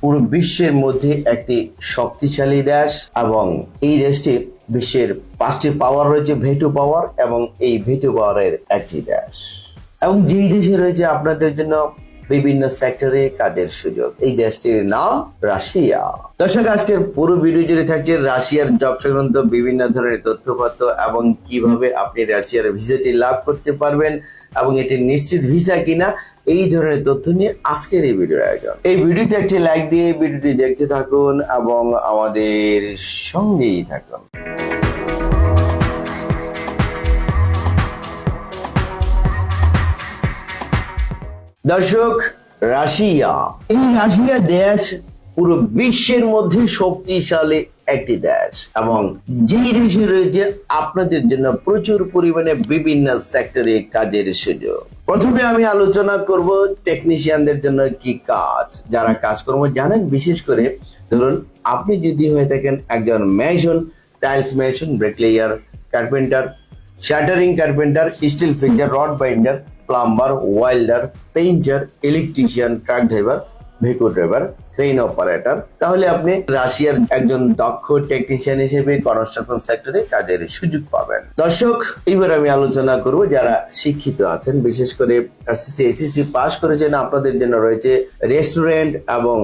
পুরো বিশ্বের মধ্যে একটি শক্তিশালী দেশ এবং এই দেশটি বিশ্বের পাঁচটি পাওয়ার রয়েছে ভেটু পাওয়ার এবং এই ভেটু পাওয়ারের একটি দেশ। এবং যেই দেশে রয়েছে আপনাদের জন্য বিভিন্ন সেক্টরে কাজের সুযোগ। এই দেশটির নাম রাশিয়া। দর্শক, আজকের পুরো ভিডিও জুড়ে থাকছে রাশিয়ার জব সংক্রান্ত বিভিন্ন ধরনের তথ্যপত্র এবং কীভাবে আপনি রাশিয়ার ভিসাটি লাভ করতে পারবেন এবং এটি নিশ্চিত ভিসা কিনা, এই ধরনের তথ্য নিয়ে আজকের এই ভিডিওর আয়োজন। এই ভিডিওতে একটি লাইক দিয়ে ভিডিওটি দেখতে থাকুন এবং আমাদের সঙ্গেই থাকুন। দর্শক, রাশিয়া। এই রাশিয়া দেশ পুরো বিশ্বের মধ্যে শক্তিশালী একটি দেশ এবং যেই দেশে রয়েছে, আপনাদের জন্য প্রচুর পরিমাণে বিভিন্ন সেক্টরে কাজের সুযোগ। প্রথমে আমি আলোচনা করব টেকনিশিয়ানদের জন্য কি কাজ, যারা কাজকর্ম জানেন, বিশেষ করে ধরুন, আপনি যদি হয়ে থাকেন একজন mason tiles mason bricklayer carpenter shuttering carpenter steel finger rod binder plumber welder painter electrician truck driver vehicle driver train operator তাহলে আপনি রাশিয়ার একজন দক্ষ টেকনিশিয়ান হিসেবে কনস্ট্রাকশন সেক্টরে কাজের সুযোগ পাবেন। দর্শক, এবার আমি আলোচনা করব যারা শিক্ষিত আছেন, বিশেষ করে এসএসসি এসএসসি পাস করেছেন, আপনাদের জন্য রয়েছে রেস্টুরেন্ট এবং